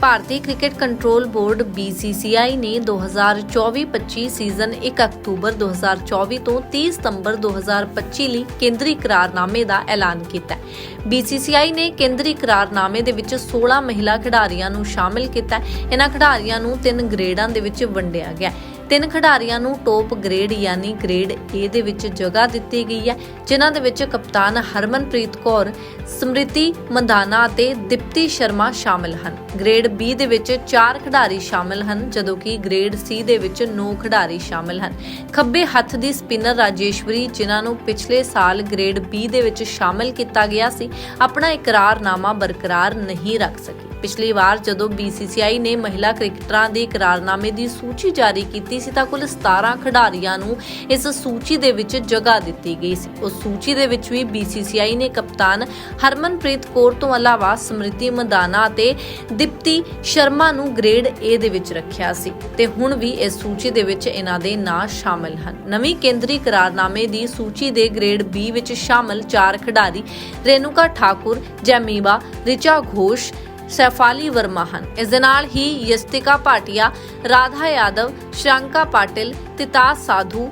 ਭਾਰਤੀ cricket control board BCCI ਨੇ 2024-25 season 1 October 2024 ਤੋਂ 30 ਸਤੰਬਰ 2025 ਲਈ ਕੇਂਦਰੀ ਕਰਾਰਨਾਮੇ ਦਾ ਐਲਾਨ ਕੀਤਾ ਹੈ। BCCI ਨੇ ਕੇਂਦਰੀ ਕਰਾਰਨਾਮੇ ਦੇ ਵਿੱਚ 16 ਮਹਿਲਾ ਖਿਡਾਰੀਆਂ ਨੂੰ ਸ਼ਾਮਿਲ ਕੀਤਾ ਹੈ। ਇਹਨਾਂ ਖਿਡਾਰੀਆਂ ਨੂੰ ਤਿੰਨ ਗ੍ਰੇਡਾਂ ਦੇ ਵਿੱਚ ਵੰਡਿਆ ਗਿਆ ਹੈ। ਤਿੰਨ ਖਿਡਾਰੀਆਂ ਨੂੰ ਟੌਪ ਗ੍ਰੇਡ ਯਾਨੀ ਗ੍ਰੇਡ A ਦੇ ਵਿੱਚ ਜਗ੍ਹਾ ਦਿੱਤੀ ਗਈ ਹੈ, ਜਿਨ੍ਹਾਂ ਦੇ ਵਿੱਚ ਕਪਤਾਨ ਹਰਮਨਪ੍ਰੀਤ ਕੌਰ, ਸਮ੍ਰਿਤੀ ਮੰਧਾਨਾ ਅਤੇ ਦਿਪਤੀ ਸ਼ਰਮਾ ਸ਼ਾਮਿਲ ਹਨ। ਗ੍ਰੇਡ B ਦੇ ਵਿੱਚ 4 ਖਿਡਾਰੀ ਸ਼ਾਮਲ ਹਨ, ਜਦੋਂ ਕਿ ਗ੍ਰੇਡ C ਦੇ ਵਿੱਚ 9 ਖਿਡਾਰੀ ਸ਼ਾਮਿਲ ਹਨ। ਖੱਬੇ ਹੱਥ ਦੀ ਸਪਿਨਰ ਰਾਜੇਸ਼ਵਰੀ, ਜਿਨ੍ਹਾਂ ਨੂੰ ਪਿਛਲੇ ਸਾਲ ਗ੍ਰੇਡ B ਦੇ ਵਿੱਚ ਸ਼ਾਮਿਲ ਕੀਤਾ ਗਿਆ ਸੀ, ਆਪਣਾ ਇਕਰਾਰਨਾਮਾ ਬਰਕਰਾਰ ਨਹੀਂ ਰੱਖ ਸਕੀ। ਪਿਛਲੀ ਵਾਰ ਜਦੋਂ BCCI ਨੇ ਮਹਿਲਾ ਕ੍ਰਿਕਟਰਾਂ ਦੇ ਇਕਰਾਰਨਾਮੇ ਦੀ ਸੂਚੀ ਜਾਰੀ ਕੀਤੀ ਸੀ ਤਾਂ ਕੁੱਲ 17 ਖਿਡਾਰੀਆਂ ਨੂੰ ਇਸ ਸੂਚੀ ਦੇ ਵਿੱਚ ਜਗ੍ਹਾ ਦਿੱਤੀ ਗਈ ਸੀ। ਉਸ ਸੂਚੀ ਦੇ ਵਿੱਚ ਵੀ BCCI ਨੇ ਕਪਤਾਨ ਹਰਮਨਪ੍ਰੀਤ ਕੌਰ ਤੋਂ ਇਲਾਵਾ ਸਮ੍ਰਿਤੀ ਮੰਦਾਨਾ ਅਤੇ ਦਿਪਤੀ ਸ਼ਰਮਾ ਨੂੰ ਗ੍ਰੇਡ A ਦੇ ਵਿੱਚ ਰੱਖਿਆ ਸੀ ਤੇ ਹੁਣ ਵੀ ਇਸ ਸੂਚੀ ਦੇ ਵਿੱਚ ਇਹਨਾਂ ਦੇ ਨਾਂ ਸ਼ਾਮਲ ਹਨ। ਨਵੀਂ ਕੇਂਦਰੀ ਕਰਾਰਨਾਮੇ ਦੀ ਸੂਚੀ ਦੇ ਗ੍ਰੇਡ B ਵਿੱਚ ਸ਼ਾਮਲ ਚਾਰ ਖਿਡਾਰੀ ਰੇਨੂਕਾ ਠਾਕੁਰ ਜੈਮੀਬਾ ਰਿਚਾ ਘੋਸ਼ ਸੈਫਾਲੀ ਵਰਮਾ ਹਨ। ਇਸ ਦੇ ਨਾਲ ਹੀ ਯਸਤਿਕਾ ਭਾਟੀਆ, ਰਾਧਾ ਯਾਦਵ ਸ਼੍ਰੰਕਾ ਪਾਟਿਲ ਤਿਤਾਸ ਸਾਧੂ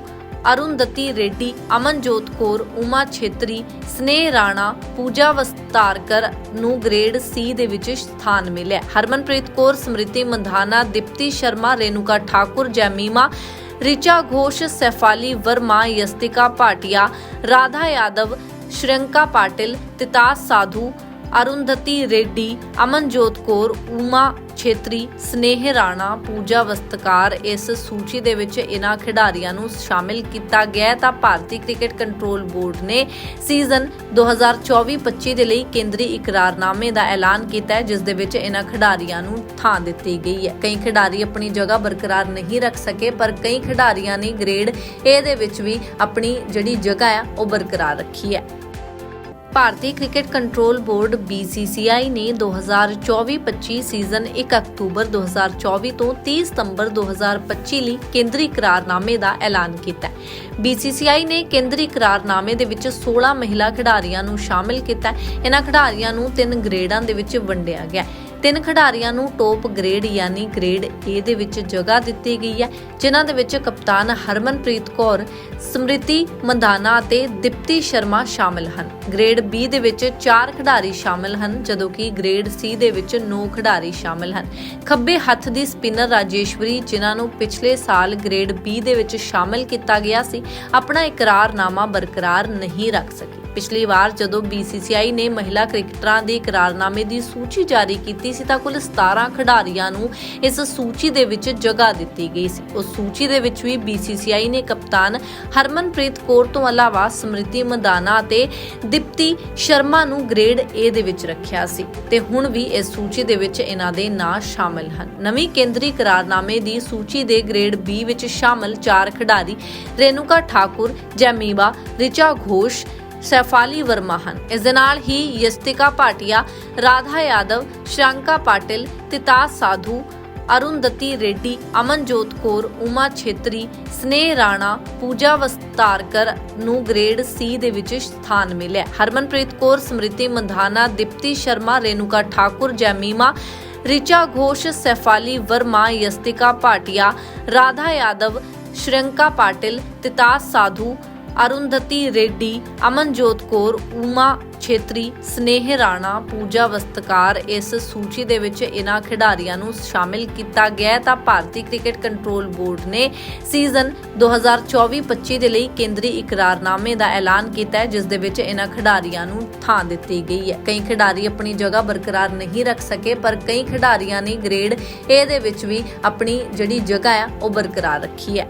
ਅਰੁੰਦਤੀ ਰੈਡੀ, ਅਮਨਜੋਤ ਕੌਰ, ਉਮਾ ਛੇਤਰੀ, ਸਨੇਹ ਰਾਣਾ, ਪੂਜਾ ਵਸਤਾਰਕਰ ਨੂੰ ਗ੍ਰੇਡ ਸੀ ਦੇ ਵਿੱਚ ਸਥਾਨ ਮਿਲਿਆ। ਹਰਮਨਪ੍ਰੀਤ ਕੌਰ, ਸਮ੍ਰਿਤੀ ਮੰਧਾਨਾ, ਦਿਪਤੀ ਸ਼ਰਮਾ, ਰੇਨੂਕਾ ਠਾਕੁਰ, ਜੈਮੀਮਾ, ਰਿਚਾ ਘੋਸ਼, ਸੈਫਾਲੀ ਵਰਮਾ, ਯਸਤਿਕਾ ਭਾਟੀਆ, ਰਾਧਾ ਯਾਦਵ ਸ਼੍ਰੰਕਾ ਪਾਟਿਲ ਤਿਤਾਸ ਸਾਧੂ ਅਰੁੰਧਤੀ ਰੈਡੀ, ਅਮਨਜੋਤ ਕੌਰ ਉਮਾ ਛੇਤਰੀ, ਸਨੇਹ ਰਾਣਾ, ਪੂਜਾ ਵਸਤਕਾਰ ਇਸ ਸੂਚੀ ਦੇ ਵਿੱਚ ਇਹਨਾਂ ਖਿਡਾਰੀਆਂ ਨੂੰ ਸ਼ਾਮਿਲ ਕੀਤਾ ਗਿਆ ਤਾਂ ਭਾਰਤੀ ਕ੍ਰਿਕਟ ਕੰਟਰੋਲ ਬੋਰਡ ਨੇ ਸੀਜ਼ਨ 2024-25 ਦੇ ਲਈ ਕੇਂਦਰੀ ਇਕਰਾਰਨਾਮੇ ਦਾ ਐਲਾਨ ਕੀਤਾ ਹੈ, ਜਿਸ ਦੇ ਵਿੱਚ ਇਹਨਾਂ ਖਿਡਾਰੀਆਂ ਨੂੰ ਥਾਂ ਦਿੱਤੀ ਗਈ ਹੈ। ਕਈ ਖਿਡਾਰੀ ਆਪਣੀ ਜਗ੍ਹਾ ਬਰਕਰਾਰ ਨਹੀਂ ਰੱਖ ਸਕੇ, ਪਰ ਕਈ ਖਿਡਾਰੀਆਂ ਨੇ ਗ੍ਰੇਡ A ਦੇ ਵਿੱਚ ਵੀ ਆਪਣੀ ਜਿਹੜੀ ਜਗ੍ਹਾ ਆ ਉਹ ਬਰਕਰਾਰ ਰੱਖੀ ਹੈ। ਭਾਰਤੀ ਕ੍ਰਿਕਟ ਕੰਟਰੋਲ ਬੋਰਡ BCCI ਨੇ 2024-25 ਸੀਜ਼ਨ 1 ਅਕਤੂਬਰ 2024 ਤੋਂ 30 ਸਤੰਬਰ 2025 ਲਈ ਕੇਂਦਰੀ ਕਰਾਰਨਾਮੇ ਦਾ ਐਲਾਨ ਕੀਤਾ ਹੈ। BCCI ਨੇ ਕੇਂਦਰੀ ਕਰਾਰਨਾਮੇ ਦੇ ਵਿੱਚ 16 ਮਹਿਲਾ ਖਿਡਾਰੀਆਂ ਨੂੰ ਸ਼ਾਮਿਲ ਕੀਤਾ ਹੈ। ਇਹਨਾਂ ਖਿਡਾਰੀਆਂ ਨੂੰ ਤਿੰਨ ਗ੍ਰੇਡਾਂ ਦੇ ਵਿੱਚ ਵੰਡਿਆ ਗਿਆ ਹੈ। ਤਿੰਨ ਖਿਡਾਰੀਆਂ ਨੂੰ ਟੋਪ ਗ੍ਰੇਡ ਯਾਨੀ ਗ੍ਰੇਡ A ਦੇ ਵਿੱਚ ਜਗ੍ਹਾ ਦਿੱਤੀ ਗਈ ਹੈ, ਜਿਨ੍ਹਾਂ ਦੇ ਵਿੱਚ ਕਪਤਾਨ ਹਰਮਨਪ੍ਰੀਤ ਕੌਰ, ਸਮ੍ਰਿਤੀ ਮੰਧਾਨਾ ਅਤੇ ਦਿਪਤੀ ਸ਼ਰਮਾ ਸ਼ਾਮਿਲ ਹਨ। ਗ੍ਰੇਡ B ਦੇ ਵਿੱਚ 4 ਖਿਡਾਰੀ ਸ਼ਾਮਿਲ ਹਨ, ਜਦੋਂ ਕਿ ਗ੍ਰੇਡ C ਦੇ ਵਿੱਚ 9 ਖਿਡਾਰੀ ਸ਼ਾਮਿਲ ਹਨ। ਖੱਬੇ ਹੱਥ ਦੀ ਸਪਿਨਰ ਰਾਜੇਸ਼ਵਰੀ, ਜਿਨ੍ਹਾਂ ਨੂੰ ਪਿਛਲੇ ਸਾਲ ਗ੍ਰੇਡ B ਦੇ ਵਿੱਚ ਸ਼ਾਮਿਲ ਕੀਤਾ ਗਿਆ ਸੀ, ਆਪਣਾ ਇਕਰਾਰਨਾਮਾ ਬਰਕਰਾਰ ਨਹੀਂ ਰੱਖ ਸਕੀ। ਪਿਛਲੀ ਵਾਰ ਜਦੋਂ BCCI ਨੇ ਮਹਿਲਾ ਕ੍ਰਿਕਟਰਾਂ ਦੇ ਇਕਰਾਰਨਾਮੇ ਦੀ ਸੂਚੀ ਜਾਰੀ ਕੀਤੀ ਸੀ ਤਾਂ ਕੁੱਲ 17 ਖਿਡਾਰੀਆਂ ਨੂੰ ਇਸ ਸੂਚੀ ਦੇ ਵਿੱਚ ਜਗ੍ਹਾ ਦਿੱਤੀ ਗਈ ਸੀ। ਉਸ ਸੂਚੀ ਦੇ ਵਿੱਚ ਵੀ BCCI ਨੇ ਕਪਤਾਨ ਹਰਮਨਪ੍ਰੀਤ ਕੌਰ ਤੋਂ ਇਲਾਵਾ ਸਮ੍ਰਿਤੀ ਮੰਦਾਨਾ ਅਤੇ ਦਿਪਤੀ ਸ਼ਰਮਾ ਨੂੰ ਗ੍ਰੇਡ A ਦੇ ਵਿੱਚ ਰੱਖਿਆ ਸੀ ਤੇ ਹੁਣ ਵੀ ਇਸ ਸੂਚੀ ਦੇ ਵਿੱਚ ਇਹਨਾਂ ਦੇ ਨਾਂ ਸ਼ਾਮਲ ਹਨ। ਨਵੀਂ ਕੇਂਦਰੀ ਕਰਾਰਨਾਮੇ ਦੀ ਸੂਚੀ ਦੇ ਗ੍ਰੇਡ B ਵਿੱਚ ਸ਼ਾਮਲ ਚਾਰ ਖਿਡਾਰੀ ਰੇਨੂਕਾ ਠਾਕੁਰ, ਜੈਮੀਬਾ, ਰਿਚਾ ਘੋਸ਼ ਸੈਫਾਲੀ ਵਰਮਾ ਹਨ। ਇਸ ਦੇ ਨਾਲ ਹੀ ਯਸਤਿਕਾ ਭਾਟੀਆ, ਰਾਧਾ ਯਾਦਵ ਸ਼੍ਰੰਕਾ ਪਾਟਿਲ, ਤਿਤਾਸ ਸਾਧੂ ਅਰੁੰਦਤੀ ਰੈਡੀ, ਅਮਨਜੋਤ ਕੌਰ, ਉਮਾ ਛੇਤਰੀ, ਸਨੇਹ ਰਾਣਾ, ਪੂਜਾ ਵਸਤਾਰਕਰ ਨੂੰ ਗ੍ਰੇਡ C ਦੇ ਵਿੱਚ ਸਥਾਨ ਮਿਲਿਆ। ਹਰਮਨਪ੍ਰੀਤ ਕੌਰ, ਸਮ੍ਰਿਤੀ ਮੰਧਾਨਾ, ਦਿਪਤੀ ਸ਼ਰਮਾ, ਰੇਨੂਕਾ ਠਾਕੁਰ, ਜੈਮੀਮਾ, ਰਿਚਾ ਘੋਸ਼, ਸੈਫਾਲੀ ਵਰਮਾ, ਯਸਤਿਕਾ ਭਾਟੀਆ, ਰਾਧਾ ਯਾਦਵ ਸ਼੍ਰੰਕਾ ਪਾਟਿਲ, ਤਿਤਾਸ ਸਾਧੂ ਅਰੁੰਧਤੀ ਰੈਡੀ, ਅਮਨਜੋਤ ਕੌਰ ਉਮਾ ਛੇਤਰੀ, ਸਨੇਹ ਰਾਣਾ, ਪੂਜਾ ਵਸਤਕਾਰ ਇਸ ਸੂਚੀ ਦੇ ਵਿੱਚ ਇਹਨਾਂ ਖਿਡਾਰੀਆਂ ਨੂੰ ਸ਼ਾਮਿਲ ਕੀਤਾ ਗਿਆ ਤਾਂ ਭਾਰਤੀ ਕ੍ਰਿਕਟ ਕੰਟਰੋਲ ਬੋਰਡ ਨੇ ਸੀਜ਼ਨ 2024-25 ਦੇ ਲਈ ਕੇਂਦਰੀ ਇਕਰਾਰਨਾਮੇ ਦਾ ਐਲਾਨ ਕੀਤਾ ਹੈ, ਜਿਸ ਦੇ ਵਿੱਚ ਇਹਨਾਂ ਖਿਡਾਰੀਆਂ ਨੂੰ ਥਾਂ ਦਿੱਤੀ ਗਈ ਹੈ। ਕਈ ਖਿਡਾਰੀ ਆਪਣੀ ਜਗ੍ਹਾ ਬਰਕਰਾਰ ਨਹੀਂ ਰੱਖ ਸਕੇ, ਪਰ ਕਈ ਖਿਡਾਰੀਆਂ ਨੇ ਗ੍ਰੇਡ A ਦੇ ਵਿੱਚ ਵੀ ਆਪਣੀ ਜਿਹੜੀ ਜਗ੍ਹਾ ਆ ਉਹ ਬਰਕਰਾਰ ਰੱਖੀ ਹੈ।